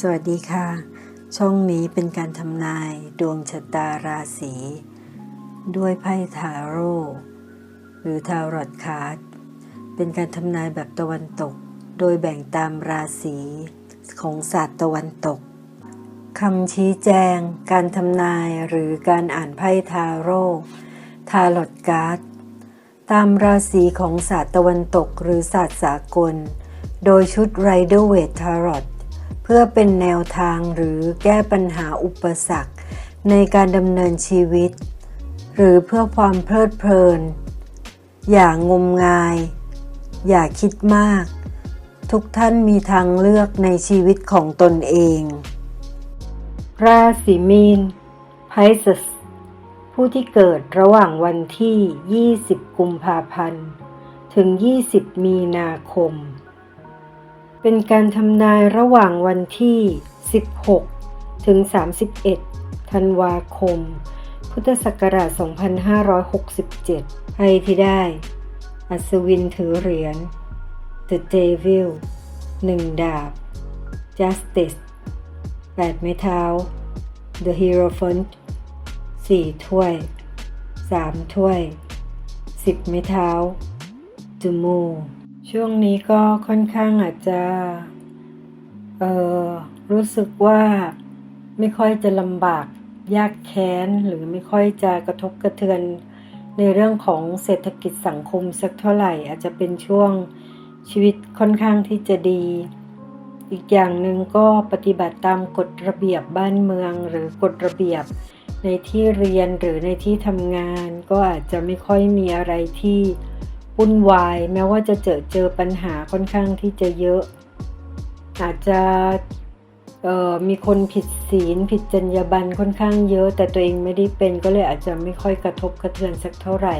สวัสดีค่ะ ช่องนี้เป็นการทำนายดวงชะตาราศีด้วยไพ่ทาโร่หรือทารอตคาร์ดเป็นการทำนายแบบตะวันตก โดยแบ่งตามราศีของศาสตร์ตะวันตกคำชี้แจง การทำนายหรือการอ่านไพ่ทาโร่ทารอตการ์ดตามราศีของศาสตร์ตะวันตกหรือศาสตร์สากล โดยชุด Rider Waite Tarot เเพื่อเป็นแนวทางหรือแก้ปัญหาอุปสรรค ในการดำเนินชีวิต หรือเพื่อความเพลิดเพลิน อย่างงมงาย อย่าคิดมาก ทุกท่านมีทางเลือกในชีวิตของตนเอง ราศีมีน Pisces ผู้ที่เกิดระหว่างวันที่ 20 กุมภาพันธ์ ถึง 20 มีนาคม เป็นการทำนายระหว่างวันที่ 16 ถึง 31 ธันวาคม พุทธศักราช 2567ให้ที่ได้ อัศวินถือเหรียญ The Devil 1 ดาบ Justice 8 ไม้เท้า The Hierophant 4 ถ้วย 3 ถ้วย 10 ไม้เท้า The Moon ช่วงนี้ก็ค่อนข้างอาจจะ เออรู้สึกว่าไม่ค่อยจะลำบากยากแค้น หรือไม่ค่อยจะกระทบกระเทือนในเรื่องของเศรษฐกิจสังคมสักเท่าไหร่ อาจจะเป็นช่วงชีวิตค่อนข้างที่จะดี อีกอย่างหนึ่งก็ปฏิบัติตามกฎระเบียบบ้านเมือง หรือกฎระเบียบในที่เรียนหรือในที่ทำงาน ก็อาจจะไม่ค่อยมีอะไรที่ วุ่นวาย แม้ว่าจะเจอเจอปัญหาค่อนข้างที่จะเยอะ อาจจะมีคนผิดศีล ผิดจรรยาบรรณค่อนข้างเยอะ แต่ตัวเองไม่ได้เป็นก็เลยอาจจะไม่ค่อยกระทบกระเทือนสักเท่าไหร่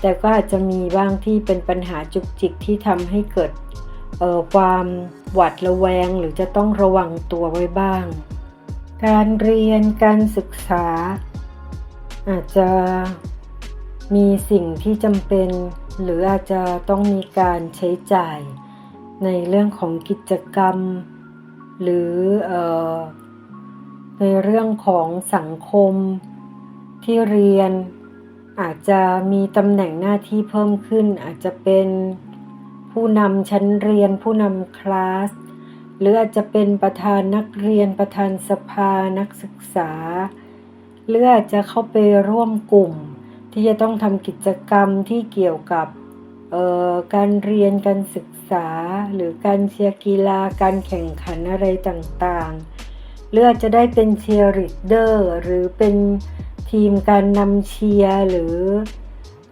แต่ก็อาจจะมีบ้างที่เป็นปัญหาจุกจิกที่ทำให้เกิดความหวาดระแวงหรือจะต้องระวังตัวไว้บ้าง การเรียนการศึกษา อาจจะมีสิ่งที่จำเป็น หรืออาจจะต้องมีการใช้จ่ายในเรื่องของกิจกรรม หรือออในเรื่องของสังคมที่เรียน อาจจะมีตำแหน่งหน้าที่เพิ่มขึ้น อาจจะเป็นผู้นำชั้นเรียนผู้นำคลาส หรืออาจจะเป็นประธานนักเรียนประธานสภานักศึกษา หรืออาจจะเข้าไปร่วมกลุ่ม ที่จะต้องทำกิจกรรมที่เกี่ยวกับการเรียนการศึกษา หรือการเชียร์กีฬาการแข่งขันอะไรต่างๆหรืออาจจะได้เป็นเชียร์ลีดเดอร์หรือเป็นทีมการนำเชียร์หรือ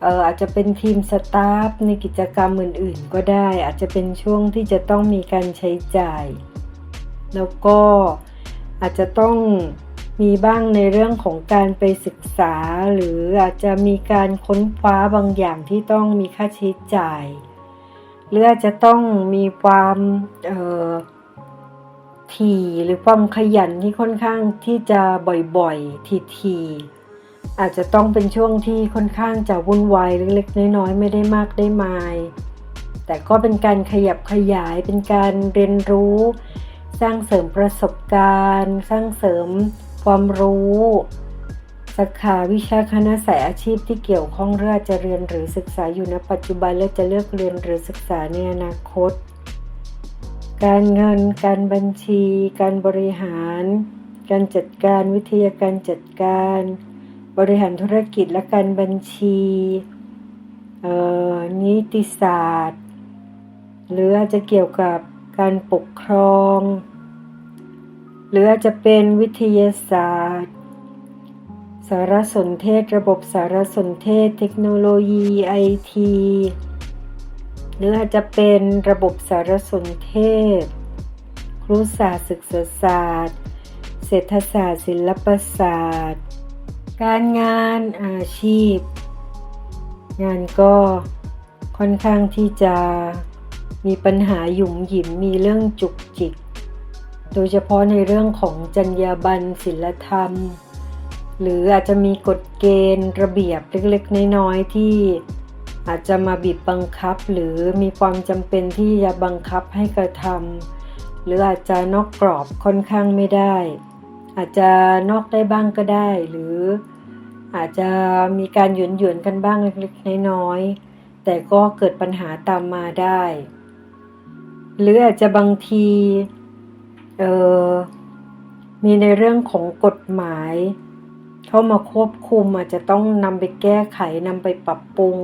เอ่ออาจจะเป็นทีมสตาฟในกิจกรรมอื่นๆ ก็ได้ อาจจะเป็นช่วงที่จะต้องมีการใช้จ่าย แล้วก็อาจจะต้อง มีบ้างในเรื่องของการไปศึกษา หรืออาจจะมีการค้นคว้าบางอย่างที่ต้องมีค่าใช้จ่าย หรืออาจจะต้องมีความออถี่หรือความขยันที่ค่อนข้างที่จะบ่อยๆ ทีๆอาจจะต้องเป็นช่วงที่ค่อนข้างจะวุ่นวายเล็กๆน้อยๆไม่ได้มากได้มาย แต่ก็เป็นการขยับขยายเป็นการเรียนรู้ สร้างเสริมประสบการณ์ สร้างเสริม ความรู้สาขาวิชาคณะสายอาชีพที่เกี่ยวข้องเรื่องจะเรียนหรือศึกษาอยู่ณปัจจุบันและจะเลือกเรียนหรือศึกษาในอนาคต การเงิน การบัญชี การบริหาร การจัดการวิทยาการจัดการ บริหารธุรกิจและการบัญชีเออนิติศาสตร์ หรืออาจจะเกี่ยวกับการปกครอง หรืออาจจะเป็นวิทยาศาสตร์ สารสนเทศระบบสารสนเทศ เทคโนโลยีไอทีหรืออาจจะเป็นระบบสารสนเทศ ครุศาสตร์ศึกษาศาสตร์ เศรษฐศาสตร์ศิลปศาสตร์ การงานอาชีพ งานก็ค่อนข้างที่จะมีปัญหาหยุ่มหยิมมีเรื่องจุกจิก โดยเฉพาะในเรื่องของจรรยาบรรณศิลธรรม หรืออาจจะมีกฎเกณฑ์ระเบียบเล็กๆ น้อยๆที่อาจจะมาบีบบังคับ หรือมีความจำเป็นที่จะบังคับให้กระทำหรืออาจจะนอกกรอบค่อนข้างไม่ได้ อาจจะนอกได้บ้างก็ได้ หรืออาจจะมีการหยวนหยวนๆกันบ้างเล็กๆ น้อยๆแต่ก็เกิดปัญหาตามมาได้ หรืออาจจะบางที เออมีในเรื่องของกฎหมาย เข้ามาควบคุมอาจจะต้องนำไปแก้ไขนำไปปรับปรุง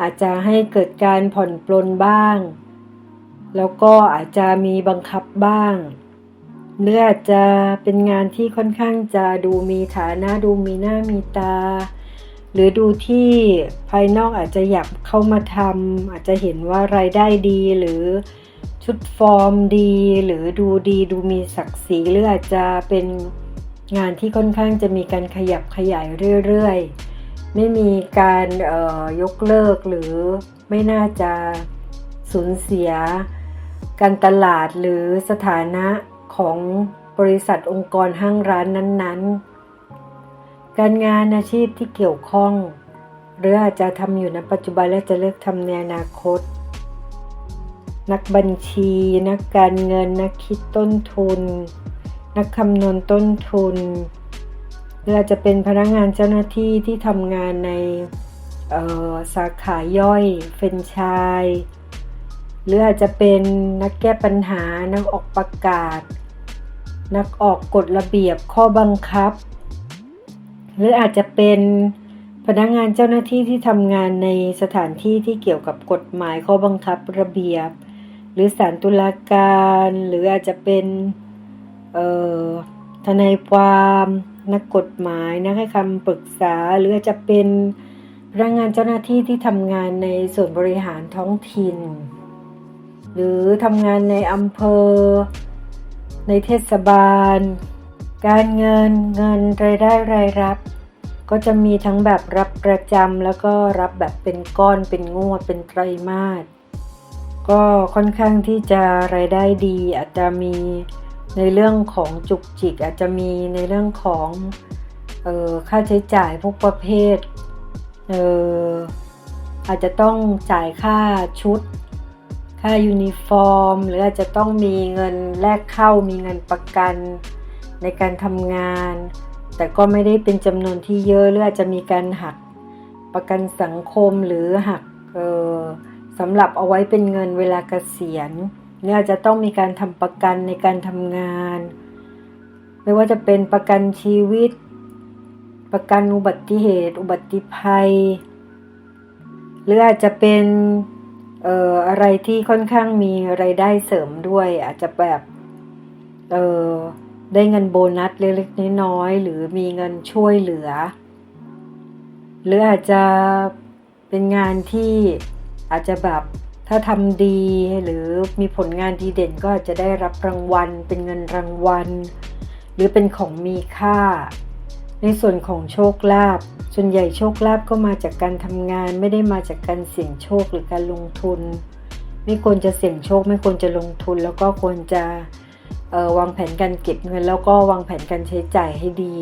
อาจจะให้เกิดการผ่อนปลนบ้าง แล้วก็อาจจะมีบังคับบ้างหรืออาจจะเป็นงานที่ค่อนข้างจะดูมีฐานะดูมีหน้ามีตา หรือดูที่ภายนอกอาจจะอยากเข้ามาทำอาจจะเห็นว่ารายได้ดีหรือ ชุดฟอร์มดีหรือดูดีดูมีศักดิ์ศรีหรืออาจจะเป็นงานที่ค่อนข้างจะมีการขยับขยายเรื่อยๆ ไม่มีการเอ่อยกเลิกหรือไม่น่าจะสูญเสีย การตลาดหรือสถานะของบริษัทองค์กรห้างร้านนั้นๆ การงานอาชีพที่เกี่ยวข้อง หรืออาจจะทำอยู่ในปัจจุบันและจะเลิกทำในอนาคต นักบัญชี นักการเงิน นักคิดต้นทุน นักคำนวณต้นทุนหรืออาจจะเป็นพนักงานเจ้าหน้าที่ที่ทำงานในออสาขาย่อยเฟรนชายหรืออาจจะเป็นนักแก้ปัญหา นักออกประกาศ นักออกกฎระเบียบข้อบังคับ หรืออาจจะเป็นพนักงานเจ้าหน้าที่ที่ทำงานในสถานที่ที่เกี่ยวกับกฎหมายข้อบังคับระเบียบ หรือศาลตุลาการ หรืออาจจะเป็นทนายความนักกฎหมายนักให้คำปรึกษา หรืออาจจะเป็นพนักงานเจ้าหน้าที่ที่ทำงานในส่วนบริหารท้องถิ่น หรือทำงานในอำเภอ ในเทศบาล การเงินเงินรายได้รายรับ ก็จะมีทั้งแบบรับประจำแล้วก็รับแบบเป็นก้อนเป็นงวดเป็นไตรมาส ก็ค่อนข้างที่จะรายได้ดี อาจจะมีในเรื่องของจุกจิก อาจจะมีในเรื่องของออค่าใช้จ่ายพวกประเภทเอออาจจะต้องจ่ายค่าชุด ค่ายูนิฟอร์ม หรืออาจจะต้องมีเงินแลกเข้ามีเงินประกันในการทำงาน แต่ก็ไม่ได้เป็นจำนวนที่เยอะหรืออาจจะมีการหักประกันสังคมหรือหักเออ สำหรับเอาไว้เป็นเงินเวลาเกษียณหรืออาจจะต้องมีการทำประกันในการทำงาน ไม่ว่าจะเป็นประกันชีวิต ประกันอุบัติเหตุ อุบัติภัย หรืออาจจะเป็นเอ่ออะไรที่ค่อนข้างมีไรายได้เสริมด้วย อาจจะแบบเออได้เงินโบนัสเล็กๆน้อยๆหรือมีเงินช่วยเหลือ หรืออาจจะเป็นงานที่ อาจจะแบบถ้าทำดีหรือมีผลงานดีเด่นก็อาจจะได้รับรางวัล เป็นเงินรางวัล หรือเป็นของมีค่า ในส่วนของโชคลาภส่วนใหญ่โชคลาภก็มาจากการทำงาน ไม่ได้มาจากการเสี่ยงโชคหรือการลงทุน ไม่ควรจะเสี่ยงโชค ไม่ควรจะลงทุน แล้วก็ควรจะออวางแผนการเก็บเงิน แล้วก็วางแผนการใช้จ่ายให้ดี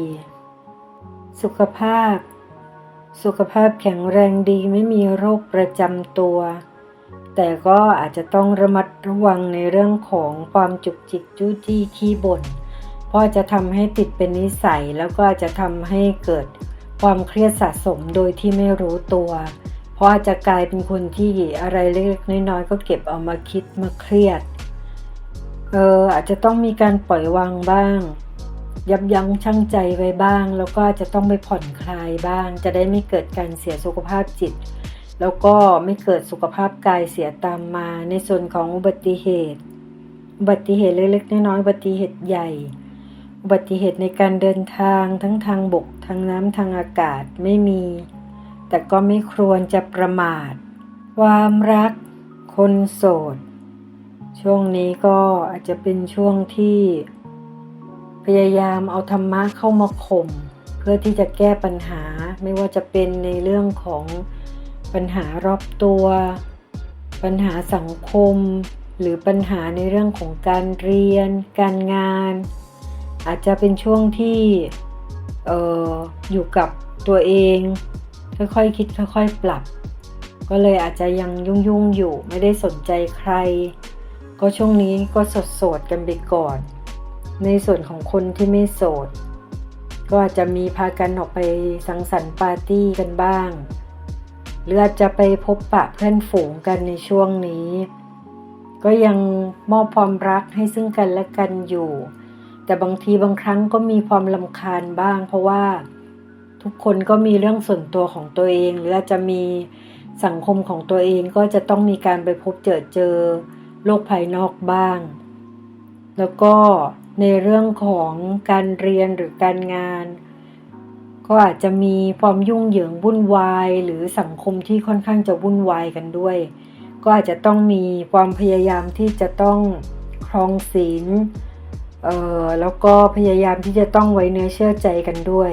สุขภาพ สุขภาพแข็งแรงดีไม่มีโรคประจำตัว แต่ก็อาจจะต้องระมัดระวังในเรื่องของความจุกจิกจู้จี้ขี้บ่นเพราะจะทำให้ติดเป็นนิสัยแล้วก็จะทำให้เกิดความเครียดสะสมโดยที่ไม่รู้ตัว เพราะอาจจะกลายเป็นคนที่อะไรเล็กๆน้อยๆก็เก็บเอามาคิดมาเครียด เอออาจจะต้องมีการปล่อยวางบ้าง ยับยั้งชั่งใจไว้บ้าง แล้วก็จะต้องไปผ่อนคลายบ้าง จะได้ไม่เกิดการเสียสุขภาพจิต แล้วก็ไม่เกิดสุขภาพกายเสียตามมา ในส่วนของอุบัติเหตุ อุบัติเหตุเล็กๆน้อยๆอุบัติเหตุใหญ่ อุบัติเหตุในการเดินทางทั้งทางบกทางน้ำทางอากาศไม่มี แต่ก็ไม่ควรจะประมาท ความรัก คนโสด ช่วงนี้ก็อาจจะเป็นช่วงที่ ยายามเอาธรรมะเข้ามาข่มเพื่อที่จะแก้ปัญหาไม่ว่าจะเป็นในเรื่องของปัญหารอบตัว ปัญหาสังคม หรือปัญหาในเรื่องของการเรียน การงาน อาจจะเป็นช่วงที่เอออยู่กับตัวเอง ค่อยๆคคิดค่อยๆปรับ ก็เลยอาจจะยังยุ่งๆอยู่ไม่ได้สนใจใคร ก็ช่วงนี้ก็สดๆกันไปก่อน ในส่วนของคนที่ไม่โสด ก็อาจจะมีพากันออกไปสังสรรค์ปาร์ตี้กันบ้าง หรืออาจจะไปพบปะเพื่อนฝูงกันในช่วงนี้ ก็ยังมอบความรักให้ซึ่งกันและกันอยู่ แต่บางทีบางครั้งก็มีความลำคาญบ้าง เพราะว่าทุกคนก็มีเรื่องส่วนตัวของตัวเอง หรืออาจจะมีสังคมของตัวเองก็จะต้องมีการไปพบเจอเจอโลกภายนอกบ้าง แล้วก็ ในเรื่องของการเรียนหรือการงาน ก็อาจจะมีความยุ่งเหยิงวุ่นวาย หรือสังคมที่ค่อนข้างจะวุ่นวายกันด้วย ก็อาจจะต้องมีความพยายามที่จะต้องครองศีลเอ่อแล้วก็พยายามที่จะต้องไว้เนื้อเชื่อใจกันด้วย